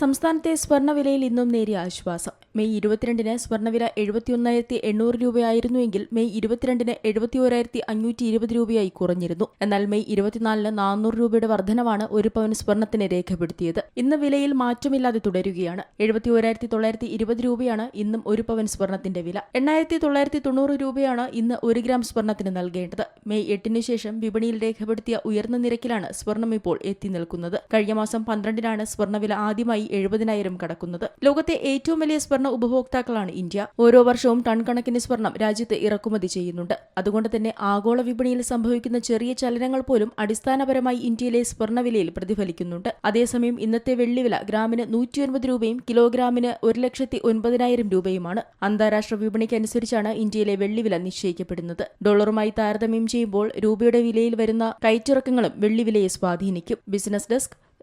സംസ്ഥാനത്തെ സ്വർണവിലയിൽ ഇന്നും നേരിയ ആശ്വാസം. മെയ് ഇരുപത്തിരണ്ടിന് സ്വർണവില എഴുപത്തിയൊന്നായിരത്തി എണ്ണൂറ് രൂപയായിരുന്നുവെങ്കിൽ മെയ് ഇരുപത്തിരണ്ടിന് എഴുപത്തിയോരായിരത്തി അഞ്ഞൂറ്റി ഇരുപത് രൂപയായി കുറഞ്ഞിരുന്നു. എന്നാൽ മെയ് ഇരുപത്തിനാലിന് നാനൂറ് രൂപയുടെ വർധനവാണ് ഒരു പവൻ സ്വർണത്തിന് രേഖപ്പെടുത്തിയത്. ഇന്ന് വിലയിൽ മാറ്റമില്ലാതെ തുടരുകയാണ്. എഴുപത്തിയോരായിരത്തി തൊള്ളായിരത്തി ഇരുപത് രൂപയാണ് ഇന്നും ഒരു പവൻ സ്വർണത്തിന്റെ വില. എണ്ണായിരത്തി തൊള്ളായിരത്തി തൊണ്ണൂറ് രൂപയാണ് ഇന്ന് ഒരു ഗ്രാം സ്വർണത്തിന് നൽകേണ്ടത്. മെയ് എട്ടിന് ശേഷം വിപണിയിൽ രേഖപ്പെടുത്തിയ ഉയർന്ന നിരക്കിലാണ് സ്വർണം ഇപ്പോൾ എത്തി നിൽക്കുന്നത്. കഴിഞ്ഞ മാസം പന്ത്രണ്ടിനാണ് സ്വർണവില ആദ്യമായി എഴുപതിനായിരം കടക്കുന്നത്. ലോകത്തെ ഏറ്റവും വലിയ സ്വർണ ഉപഭോക്താക്കളാണ് ഇന്ത്യ. ഓരോ വർഷവും ടൺ കണക്കിന് സ്വർണം രാജ്യത്ത് ഇറക്കുമതി ചെയ്യുന്നുണ്ട്. അതുകൊണ്ട് തന്നെ ആഗോള വിപണിയിൽ സംഭവിക്കുന്ന ചെറിയ ചലനങ്ങൾ പോലും അടിസ്ഥാനപരമായി ഇന്ത്യയിലെ സ്വർണവിലയിൽ പ്രതിഫലിക്കുന്നുണ്ട്. അതേസമയം ഇന്നത്തെ വെള്ളിവില ഗ്രാമിന് നൂറ്റിയൊൻപത് രൂപയും കിലോഗ്രാമിന് ഒരു ലക്ഷത്തി ഒൻപതിനായിരം രൂപയുമാണ്. അന്താരാഷ്ട്ര വിപണിക്കനുസരിച്ചാണ് ഇന്ത്യയിലെ വെള്ളിവില നിശ്ചയിക്കപ്പെടുന്നത്. ഡോളറുമായി താരതമ്യം ചെയ്യുമ്പോൾ രൂപയുടെ വിലയിൽ വരുന്ന കയറ്റിറക്കങ്ങളും വെള്ളിവിലയെ സ്വാധീനിക്കും. Business desk